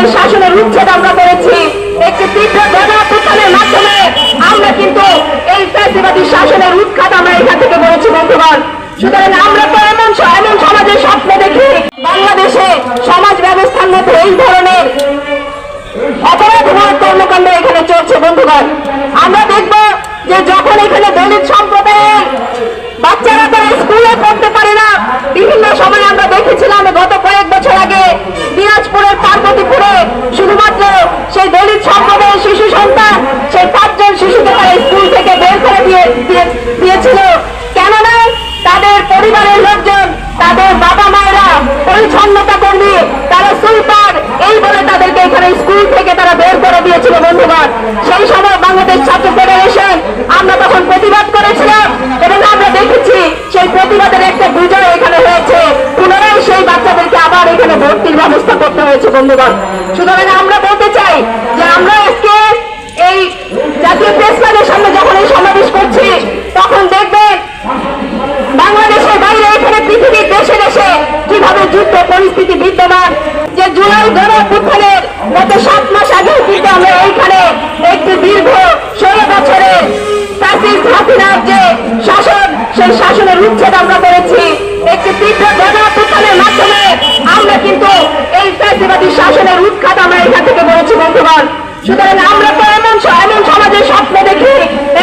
সেই শাসনের উচ্ছেদ আমরা করেছি। একটি তীব্র গণঅভ্যুত্থানের মাধ্যমে আমরা কিন্তু এই ফ্যাসিবাদী শাসনের উৎখাত আমরা এখান থেকে করেছি, বন্ধুগণ। সুতরাং আমরা তো এমন এমন সমাজের স্বপ্ন দেখি, বাংলাদেশে সমাজ ব্যবস্থার মধ্যে এই ধরনের অপরাধমূলক কর্মকাণ্ড এখানে চলছে, বন্ধুগণ। আমরা দেখব যে যখন এখানে দলিত সম্প্রদায়ের বাচ্চারা তারা স্কুলে পড়তে পারে না, বিভিন্ন সময় আমরা দেখেছিলাম গত কয়েক বছর আগে দিনাজপুরের পার্বতীপুরে শুধুমাত্র সেই দলিত সম্প্রদায়ের শিশু সন্তান সেই পাঁচজন শিশুকে তারা স্কুল থেকে বের করে দিয়ে দিয়ে- দিয়েছিল কেননা তাদের পরিবারের লোকজন তাদের বাবা মায়েরা পরিচ্ছন্নতা কর্মী তারা সুলতান এই বলে এখানে স্কুল থেকে তারা বের করে দিয়েছিল, বন্ধুগণ। সেই সময় বাংলাদেশ ছাত্র ফেডারেশন, আমরা তখন প্রতিবাদ করেছিলাম এবং আমরা দেখেছি সেই প্রতিবাদের একটা বিজয় এখানে হয়েছে। পুনরায় সেই বাচ্চাদেরকে আবার এখানে ভর্তির ব্যবস্থা করতে হয়েছে, বন্ধুগণ। সুতরাং আমরা বলতে চাই যে আমরা আজকে এই জাতীয় প্রেস ক্লাবের সামনে যখন এই সমাবেশ করছি, তখন দেখবেন বাংলাদেশের বাইরে এখানে পৃথিবীর দেশে দেশে কীভাবে যুদ্ধ পরিস্থিতি বিদ্যমান, যে জুলাই গণ হাসিনার যে শাসন, সেই শাসনের উচ্ছেদ আমরা করেছি, একটি তীব্র গণ অভ্যুত্থানের মাধ্যমে আমরা কিন্তু এই ফ্যাসিবাদী শাসনের উৎখাত আমরা এখান থেকে করেছি, বন্ধুগণ। সুতরাং আমরা তো এমন স- এমন সমাজের স্বপ্ন দেখি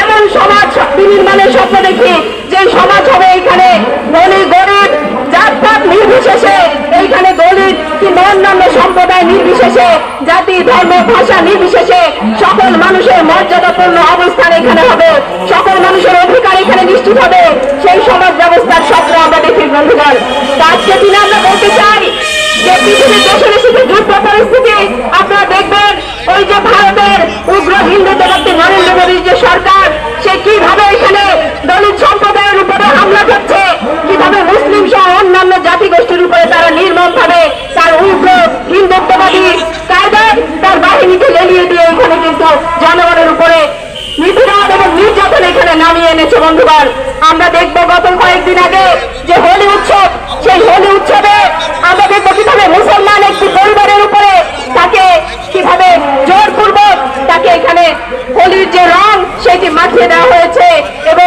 এমন সমাজ বিনির্মাণের স্বপ্ন দেখি যে সমাজ হবে এইখানে ধনী গরিব জাতপাত নির্বিশেষে এইখানে দলিত কিংবা অন্যান্য সম্প্রদায় নির্বিশেষে জাতি, ধর্ম, ভাষা নির্বিশেষে সকল মানুষের মর্যাদাপূর্ণ অবস্থান এখানে হবে। সকল মানুষের অধিকার এখানে নিশ্চিত হবে। সেই সমাজ ব্যবস্থার স্বপ্ন আমরা দেখি, বন্ধুগণ। আজকে দিনে আমরা বলতে চাই যে পৃথিবীর দেশে দেশে যুদ্ধ পরিস্থিতি, আপনারা দেখবেন ওই যে ভারতের উগ্র হিন্দু দেবত্রী নরেন্দ্র মোদীর যে সরকার, সে কীভাবে এখানে দলিত সম্প্রদায়ের উপরে হামলা করছে আমরা দেখব গত কয়েকদিন আগে যে হোলি উৎসব, সেই হোলি উৎসবে আমরা দেখব কীভাবে মুসলমান একটি পরিবারের উপরে তাকে কীভাবে জোরপূর্বক তাকে এখানে হোলির যে রং, সেটি মাখিয়ে দেওয়া হয়েছে এবং